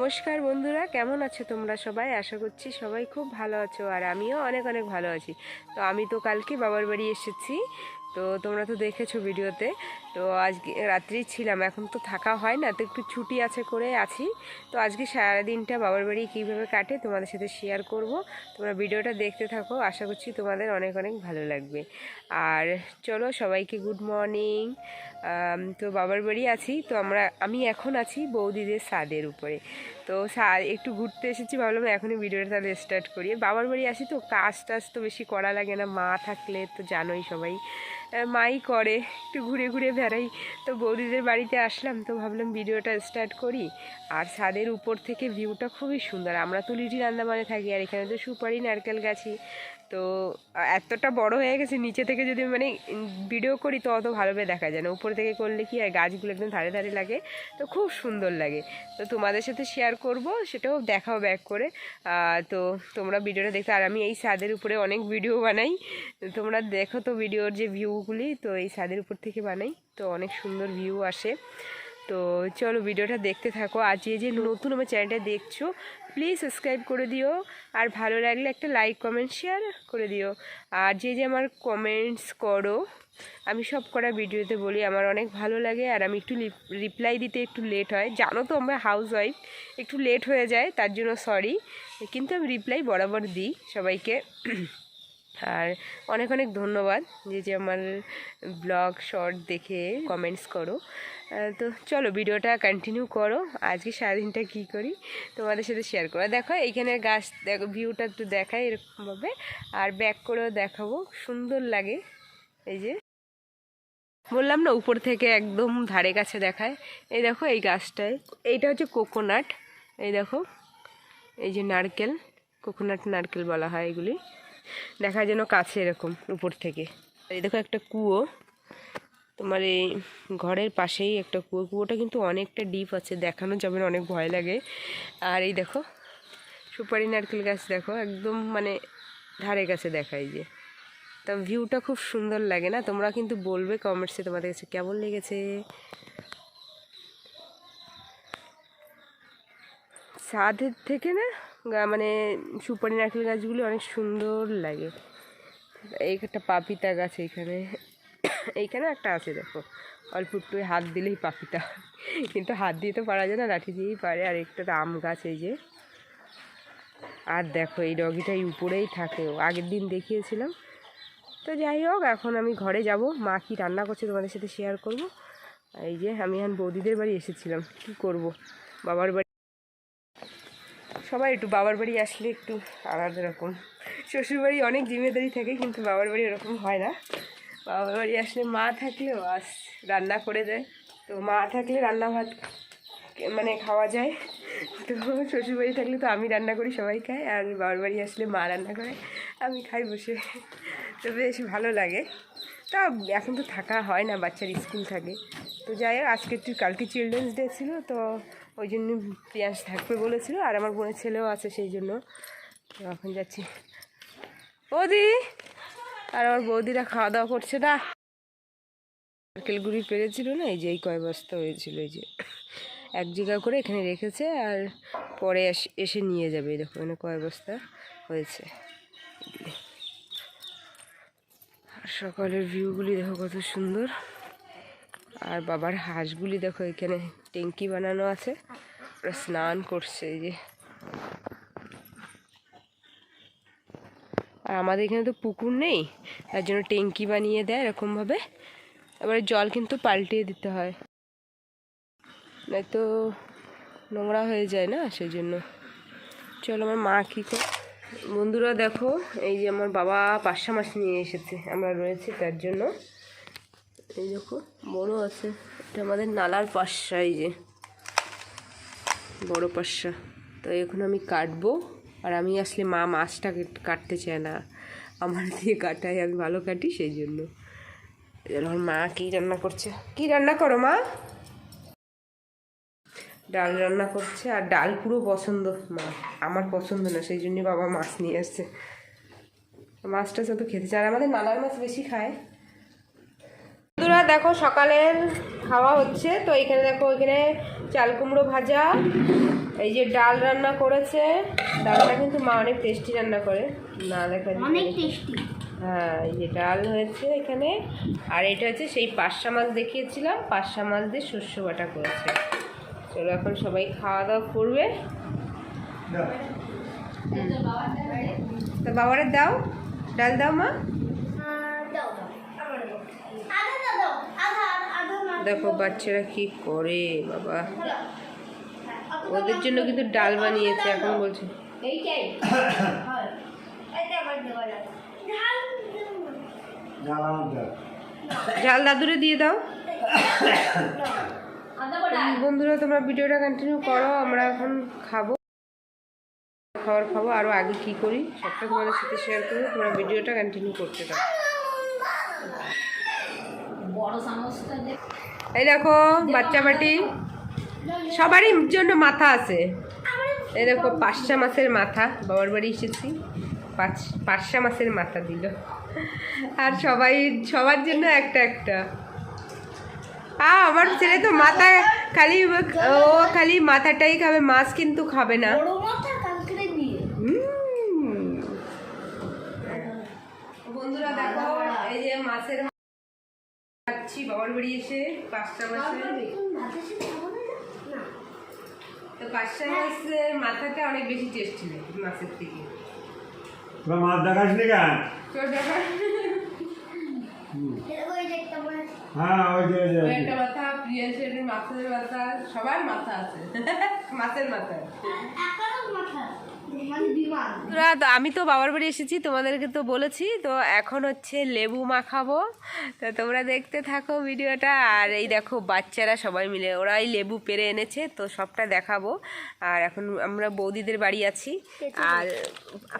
নমস্কার বন্ধুরা, কেমন আছো তোমরা সবাই? আশা করছি সবাই খুব ভালো আছো আর আমিও অনেক অনেক ভালো আছি। তো আমি তো কালকে বাবার বাড়ি এসেছি, তো তোমরা তো দেখেছ ভিডিওতে। তো আজকে রাত্রি ছিলাম, এখন তো থাকা হয় না, তো একটু ছুটি আছে করে আছি। তো আজকে সারাদিনটা বাবার বাড়ি কীভাবে কাটে তোমাদের সাথে শেয়ার করব। তোমরা ভিডিওটা দেখতে থাকো, আশা করছি তোমাদের অনেক অনেক ভালো লাগবে। আর চলো সবাইকে গুড মর্নিং তো বাবার বাড়ি আছি, তো আমরা, আমি এখন আছি বৌদিদের ছাদের উপরে। তো একটু ঘুরতে এসেছি, ভাবলাম এখনই ভিডিওটা তাহলে স্টার্ট করি। বাবার বাড়ি আসি তো কাজ টাজ তো বেশি করা লাগে না, মা থাকলে তো জানোই সবাই। মাই করে। একটু ঘুরে ঘুরে বেড়াই। তো বৌদিদের বাড়িতে আসলাম, তো ভাবলাম ভিডিওটা স্টার্ট করি। আর ছাদের উপর থেকে ভিউটা খুবই সুন্দর। আমরা তো লিটি রান্নামানে থাকি, আর এখানে তো সুপারি, নারকেল গাছি তো এতটা বড় হয়ে গেছে, নিচে থেকে যদি মানে ভিডিও করি, তো অত ভালোভাবে দেখা যায় না। উপর থেকে করলে কি হয়, গাছগুলো একদম ধারে ধারে লাগে, তো খুব সুন্দর লাগে। তো তোমাদের সাথে শেয়ার করব, সেটাও দেখাও ব্যাক করে। তো তোমরা ভিডিওটা দেখতে, আর আমি এই ছাদের উপরে অনেক ভিডিও বানাই। তোমরা দেখো তো ভিডিওর যে ভিউগুলি তো এই ছাদের উপর থেকে বানাই, তো অনেক সুন্দর ভিউ আসে। তো চলো ভিডিওটা দেখতে থাকো। যে যে নতুন আমার চ্যানেলটা দেখছ প্লিজ সাবস্ক্রাইব করে দিও। আর ভালো লাগলে একটা লাইক কমেন্ট শেয়ার করে দিও। আর যে যে আমার কমেন্টস করো, আমি সব করা ভিডিওতে বলি, আমার অনেক ভালো লাগে। আর আমি একটু রিপ্লাই দিতে একটু লেট হয়। জানো তো আমার হাউস ওয়াইফ একটু লেট হয়ে যায়, তার জন্য সরি কিন্তু আমি রিপ্লাই বরাবর দিই সবাইকে। আর অনেক অনেক ধন্যবাদ যে যে আমার ব্লগ শর্ট দেখে কমেন্টস করো। তো চলো ভিডিওটা কন্টিনিউ করো। আজকে সারাদিনটা কী করি তোমাদের সাথে শেয়ার করো দেখো এইখানে গাছ, দেখো ভিউটা একটু দেখাই এরকমভাবে। আর ব্যাক করেও দেখাবো। সুন্দর লাগে। এই যে, বললাম না, উপর থেকে একদম ধারে কাছে দেখায়। এই দেখো এই গাছটায়। এইটা হচ্ছে কোকোনাট এই দেখো, এই যে নারকেল কোকোনাট নারকেল বলা হয় এগুলি। দেখা যেন কাছে এরকম উপর থেকে। এই দেখো একটা কুয়ো। তোমার এই ঘরের পাশেই একটা কুয়ো। কুয়োটা কিন্তু অনেকটা ডিপ আছে, দেখানো যাবে না, অনেক ভয় লাগে। আর এই দেখো, সুপারি নারকেল গাছ দেখো, একদম মানে ধারে কাছে দেখাই যে। তা ভিউটা খুব সুন্দর লাগে না? তোমরা কিন্তু বলবে কমেন্টসে তোমাদের কাছে কেমন লেগেছে? ছাদের থেকে না মানে সুপারি নারকেল গাছগুলি অনেক সুন্দর লাগে। এই একটা পাপিতা গাছ এইখানে। এইখানে একটা আছে, দেখো। অল্প একটু হাত দিলেই পাপিতা কিন্তু হাত দিয়ে তো পারা যায় না, লাঠি দিয়েই পারে। আর একটা আম গাছ এই যে। আর দেখো, এই ডগিটা এই উপরেই থাকে আগের দিন দেখিয়েছিলাম। তো যাই হোক, এখন আমি ঘরে যাব। মা কি রান্না করছে তোমাদের সাথে শেয়ার করব? এই যে আমি এখন বৌদিদের বাড়ি এসেছিলাম। কি করব? বাবার বাড়ি সবাই একটু বাবার বাড়ি আসলে একটু আলাদা রকম। শ্বশুরবাড়ি অনেক জিম্মেদারি থাকে, কিন্তু বাবার বাড়ি ওরকম হয় না। বাবার বাড়ি আসলে মা থাকলেও আস রান্না করে দেয়। তো মা থাকলে রান্না ভাত মানে খাওয়া যায়। তো শ্বশুরবাড়ি থাকলে তো আমি রান্না করি, সবাই খায়। আর বাবার বাড়ি আসলে মা রান্না করে, আমি খাই বসে। তো বেশ ভালো লাগে। তা এখন তো থাকা হয় না, বাচ্চার স্কুল থাকে। তো যাই হোক, আজকে তুই কালকে চিলড্রেন্স ডে ছিল, তো ওই জন্য পেঁয়াজ থাকবে বলেছিল, আর আমার বোনের ছেলেও আছে সেই জন্য। তো এখন যাচ্ছি। বৌদি! আর আমার বৌদিরা খাওয়া দাওয়া করছে না। নারকেল গুড়ি পেরেছিল না, এই যে এই কয় বস্তা হয়েছিল, এই যে এক জায়গা করে এখানে রেখেছে, আর পরে এস- নিয়ে যাবে দেখো, এখানে কয় বস্তা হয়েছে। আর সকালের ভিউগুলি দেখো কত সুন্দর। আর বাবার হাঁসগুলি দেখো এখানে ট্যাঙ্কি বানানো আছে। ওরা স্নান করছে এই যে। আর আমাদের এখানে তো পুকুর নেই, তার জন্য ট্যাঙ্কি বানিয়ে দেয় এরকমভাবে। এবারে জল কিন্তু পাল্টিয়ে দিতে হয়। নয়তো নোংরা হয়ে যায় না সেই জন্য চলো আমার মা কী করে বন্ধুরা দেখো, এই যে আমার বাবা পাঁচশো মাছ নিয়ে এসেছে, আমরা রয়েছি তার জন্য। এই দেখো, বড় আছে। এটা আমাদের নালার পাশা, এই যে। বড় পাশা। তো এখন আমি কাটবো, আর আমি আসলে মা মাছটা কাটতে চায় না। আমার দিয়ে কাটাই, আমি ভালো কাটি সেই জন্য। আমার মা কী রান্না করছে? কি রান্না করো, মা? ডাল রান্না করছে, আর ডাল পুরো পছন্দ মা। আমার পছন্দ না, সেই জন্যই বাবা মাছ নিয়ে আসছে। মাছটা যত খেতে চায় আমাদের নালার মাছ বেশি খায়। বন্ধুরা দেখো সকালের খাওয়া হচ্ছে তো এখানে দেখো এখানে চাল কুমড়ো ভাজা এই যে ডাল রান্না করেছে। ডালটা কিন্তু মা অনেক টেস্টি রান্না করে। না দেখা অনেক টেস্টি হ্যাঁ এই যে ডাল হয়েছে এখানে। আর এটা হচ্ছে সেই পাঁচশা মাছ দেখিয়েছিলাম পাঁচশা মাছ দিয়ে শস্য বাটা করেছে। চলো এখন সবাই খাওয়া দাওয়া করবে। তো বাবারে দাও। ডাল দাও মা দাও দাও আধা দাও দাও আধা আধা মাছ দেখো বাচ্চারা কি করে, বাবা। ওদের জন্য কিন্তু ডাল বানিয়েছে, এখন বলছে। ঝাল দাদুরে দিয়ে দাও। বন্ধুরা, তোমরা ভিডিওটা কন্টিনিউ করো, আমরা এখন খাব। খাবার খাব আরও আগে কি করি, সবটা তোমাদের সাথে শেয়ার করব, তোমরা ভিডিওটা কন্টিনিউ করতে থাকো। বড় দে এই দেখো বাচ্চা বাটি সবারই জন্য মাথা আছে। এই দেখো পাঁচটা মাসের মাথা। বাবার বাড়ি এসেছি। পাঁচ পাঁচটা মাসের মাথা দিল। আর সবাই সবার জন্য একটা একটা। আ আমার ছেলে তো মাথা খালি ও খালি মাথাটাই খাবে মাছ কিন্তু খাবে না। বন্ধুরা দেখো এই যে মাছের বাবার বাড়ি এসে পাঁচটা মাসের? না। তো পাঁচটা মাছের মাথাটা অনেক বেশি টেস্টি মাছের থেকে। তোরা মাছ দেখাস নি কেন হ্যাঁ ওই যে। একটা মাথা প্রিয়াসের মাছের মাথা সবার মাথা আছে। মাছের মাথা। মাথা মানে তো আমি তো বাবার বাড়ি এসেছি তোমাদেরকে তো বলেছি তো এখন হচ্ছে লেবু মাখাবো। তো তোমরা দেখতে থাকো ভিডিওটা আর এই দেখো বাচ্চারা সবাই মিলে ওরাই লেবু পেরে এনেছে তো সবটা দেখাবো। আর এখন আমরা বৌদিদের বাড়ি আছি। আর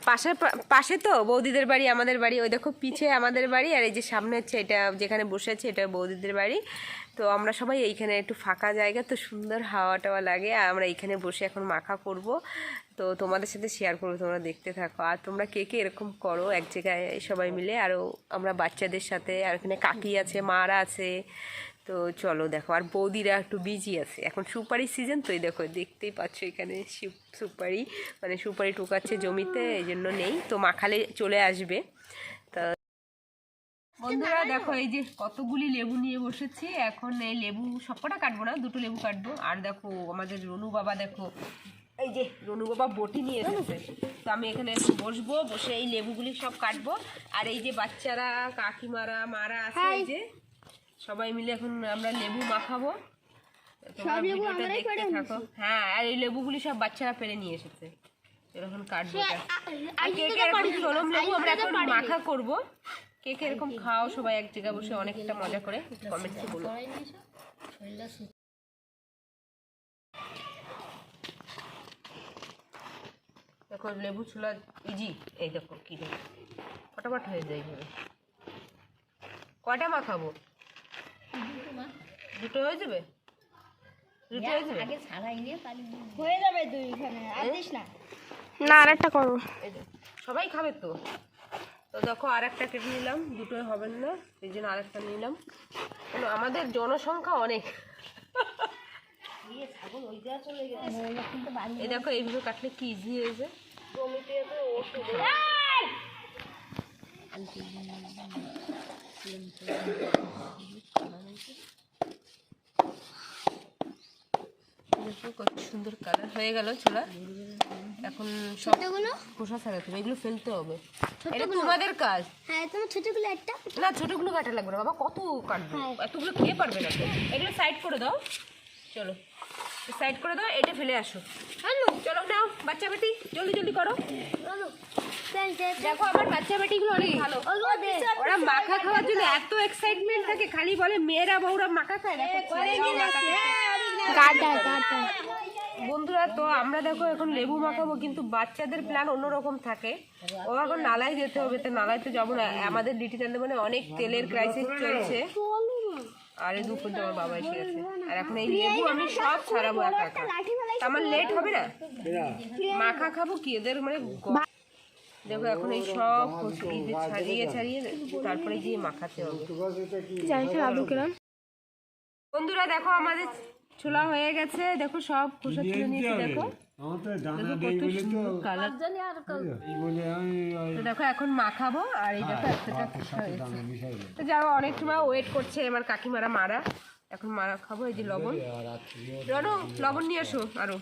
পাশে পাশে তো বৌদিদের বাড়ি আমাদের বাড়ি ওই দেখো পিছে আমাদের বাড়ি আর এই যে সামনে হচ্ছে এটা যেখানে বসে আছে এটা বৌদিদের বাড়ি। তো আমরা সবাই এইখানে একটু ফাঁকা জায়গা, তো সুন্দর হাওয়া টাওয়া লাগে। আর আমরা এইখানে বসে এখন মাখা করব। তো তোমাদের সাথে শেয়ার করব, তোমরা দেখতে থাকো। আর তোমরা কে কে এরকম করো এক জায়গায় সবাই মিলে? আরও আমরা বাচ্চাদের সাথে, আর এখানে কাকি আছে, মারা আছে। তো চলো দেখো, আর বৌদিরা একটু বিজি আছে। এখন সুপারি সিজন তো এই দেখো, দেখতেই পাচ্ছ এখানে সুপারি। মানে সুপারি টুকাচ্ছে জমিতে এই জন্য নেই। তো মাখালে চলে আসবে। বন্ধুরা দেখো এই যে কতগুলি লেবু নিয়ে বসেছি। এখন এই লেবু সবকটা কাটবো না দুটো লেবু কাটবো। আর দেখো আমাদের রনু বাবা দেখো এই যে রনু বাবা বটি নিয়ে এসেছে। তো আমি এখানে বসবো বসে এই লেবুগুলি সব কাটবো। আর এই যে বাচ্চারা কাকিমারা মারা আছে এই যে সবাই মিলে এখন আমরা লেবু মাখাবো। তোমরা ভিডিওটা দেখতে থাকো। হ্যাঁ আর এই লেবুগুলি সব বাচ্চারা পেরে নিয়ে এসেছে। এরকম কাটবো আর কে কে এরকম লেবু আমরা এখন মাখা করব। কে কে এরকম খাও সবাই এক জায়গায় বসে অনেকটা মজা করে। কমেন্টে বলো। দেখো লেবু ছোলা ইজি। এই দেখো কি দেখো ফটাফট হয়ে যায় এইভাবে কটা মাখাবো দুটো হয়ে যাবে? দুটো হয়ে যাবে? হয়ে যাবে এখানে আর দিস না। না আর একটা করো সবাই খাবে তো? তো দেখো আর একটা কেটে নিলাম দুটোই হবে না এই জন্য আরেকটা নিলাম। কেন আমাদের জনসংখ্যা অনেক। এই দেখো এইভাবে কাটলে কি ইজি হয়েছে দেখো কত সুন্দর কালার হয়ে গেল ছোলা এখন সব ছোটগুলো? খোসা ছাড়াতে হবে এগুলো ফেলতে হবে। এটা তোমাদের কাজ। হ্যাঁ তোমার ছোটগুলো একটা। না ছোটগুলো কাটা লাগবে না বাবা কত কাটবে? এতগুলো খেয়ে পারবে না? এগুলো সাইড করে দাও। চলো সাইড করে দাও এটা ফেলে আসো। চলো নাও বাচ্চা বেটি জলদি জলদি করো। দেখো আমার বাচ্চা বেটিগুলো অনেক ভালো। ওরা মাখা খাওয়ার জন্য এত এক্সাইটমেন্ট থাকে খালি বলে মেয়েরা বউরা মাখা খায়। দেখো মাখা খায়। গাটা গাটা বন্ধুরা তো আমরা দেখো এখন লেবু মাখাবো কিন্তু বাচ্চাদের প্ল্যান অন্যরকম থাকে। ও এখন নালায় যেতে হবে তো নালায় তো যাব না। আমাদের ডিটি মানে অনেক তেলের ক্রাইসিস চলছে। আর এই দুপুর আমার বাবা এসে গেছে। আর এখন এই লেবু আমি সব ছাড়াবো একা একা। আমার লেট হবে না? মাখা খাব কি? এদের মানে দেখো এখন এই সব ছাড়িয়ে ছাড়িয়ে তারপরে গিয়ে মাখাতে হবে। বন্ধুরা দেখো আমাদের ছোলা হয়ে গেছে। দেখো সব খোসা তুলে নিয়েছি দেখো। তো দেখো এখন মাখাবো আর এই দেখো একটা। তো যাও অনেক সময় ওয়েট করছে আমার কাকিমারা মারা। এখন মারা খাব এই যে লবণ। আর লবণ নিয়ে আসো আরও।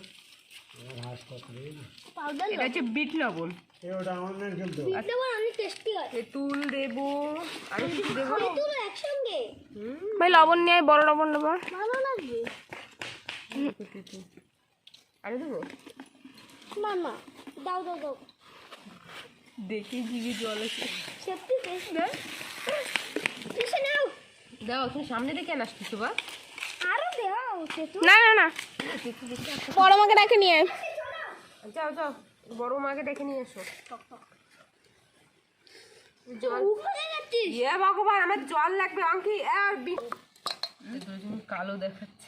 এটা হচ্ছে বিট লবণ। খেলতো দেবো তেঁতুল দেবো আর দেবো। ভাই লবণ নিয়ে আয়, বড় লবণ নেব। ভালো লাগবে। আরও দেবো? না না দাও দাও দাও। দেখি জিভে জল এসে সত্যি টেস্ট এসে নাও। দাও তুমি সামনে দেখে আসছিস বা আরও দাও সেতু না না না। বড় মাকে ডাকে নিয়ে। যাও যাও। বড় মাকে ডেকে নিয়ে এসো। জল ইয়ে ভগবান আমার জল লাগবে অঙ্কি। আর বি- কালো দেখাচ্ছে।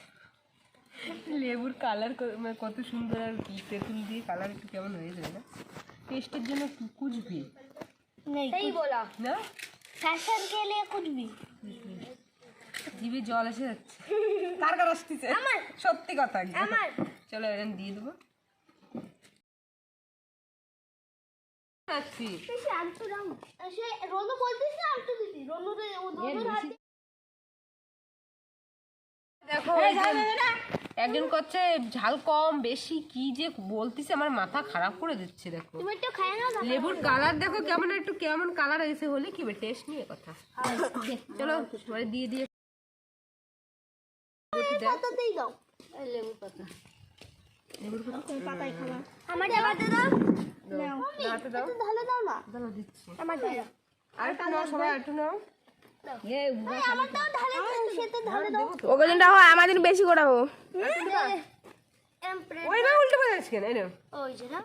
লেবুর কালার মানে কত সুন্দর আর কি তেঁতুল দিয়ে কালার একটু কেমন হয়ে যায় না? টেস্টের জন্য কুচবি। ভি বলা। না? ফ্যাশন কে ভি জল এসে যাচ্ছে। তার কার আসতেছে? আমার। সত্যি কথা আমার। চলো এখন দিয়ে দেবো। রাখছি রনু বলতিস না আর তো দিদি রনু রনু হাতে দেখো একজন করছে ঝাল কম বেশি কি যে বলতিছে আমার মাথা খারাপ করে দিচ্ছে দেখো। তুমি একটু খায় না লেবুর কালার দেখো কেমন একটু কেমন কালার এসে হলে কি টেস্ট নিয়ে কথা। চলো দিয়ে দিয়ে দাও। পাতা। আমার দাও দাও। দাও না। দাও দিচ্ছি। আমার দাও। আর একটু নাও সবাই আর একটু নাও। ওকে দিন রাখো আমার দিন বেশি করে হো ওইভাবে উল্টে পড়ে যাচ্ছে কেন? ওই যে না।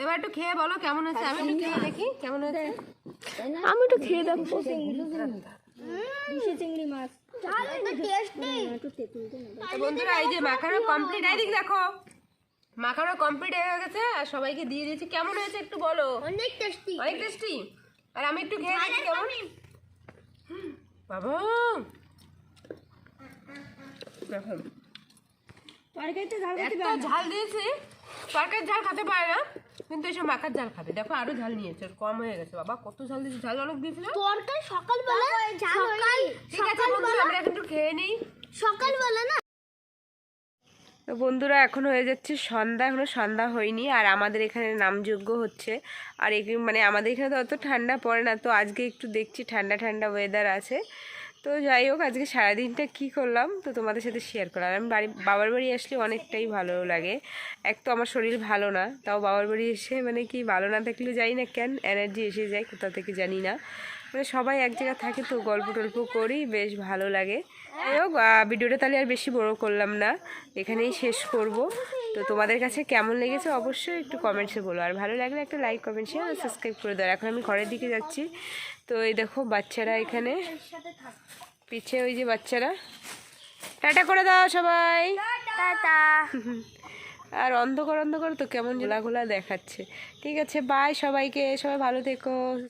এবার একটু খেয়ে বলো কেমন আমি একটু খেয়ে দেখি কেমন আমি একটু খেয়ে দেখব চিংড়ি মাছ। বন্ধুরা এই যে মাখানো কমপ্লিট দেখো। মাখানো কমপ্লিট হয়ে গেছে আর সবাইকে দিয়ে দিয়েছি। কেমন হয়েছে একটু বলো? অনেক টেস্টি অনেক টেস্টি আর আমি একটু খেয়ে দেখি কেমন। বাবা! দেখো। এত ঝাল দিয়েছি তরকারির ঝাল খেতে পারে না কিন্তু এসব মাখার ঝাল খাবে। দেখো আরও ঝাল নিয়েছে কম হয়ে গেছে। বাবা কত ঝাল দিয়েছে ঝাল অনেক দিয়েছিল তরকারি সকালবেলা সকাল ঠিক আছে আমরা একটু খেয়ে নিই। সকালবেলা না তো বন্ধুরা, এখন হয়ে যাচ্ছে সন্ধ্যা, এখনও সন্ধ্যা হয়নি আর আমাদের এখানে নামযোগ্য হচ্ছে। আর মানে আমাদের এখানে তো অত ঠান্ডা পড়ে না, তো আজকে একটু দেখছি ঠান্ডা ঠান্ডা ওয়েদার আছে। তো যাই হোক, আজকে সারাদিনটা কি করলাম, তো তোমাদের সাথে শেয়ার করলাম। আমি বাড়ি, বাবার বাড়ি আসলে অনেকটাই ভালো লাগে। এক তো আমার শরীর ভালো না, তাও বাবার বাড়ি এসে মানে কি ভালো না থাকলে যাই না কেন এনার্জি এসে যায়, কোথা থেকে জানি না। মানে সবাই এক জায়গায় থাকে, তো গল্প টল্প করি, বেশ ভালো লাগে। ভিডিওটা তাহলে আর বেশি বড় করলাম না। এখানেই শেষ করব। তো তোমাদের কাছে কেমন লেগেছে অবশ্যই একটু কমেন্টসে বলো। আর ভালো লাগলে একটা লাইক কমেন্ট শেয়ার আর সাবস্ক্রাইব করে দাও। এখন আমি ঘরের দিকে যাচ্ছি। তো এই দেখো বাচ্চারা এখানে। পিছে ওই যে বাচ্চারা। টাটা করে দাও সবাই। টাটা। আর অন্ধকার অন্ধকার তো কেমন ঘোলা ঘোলা দেখাচ্ছে। ঠিক আছে বাই সবাইকে। সবাই ভালো থেকো।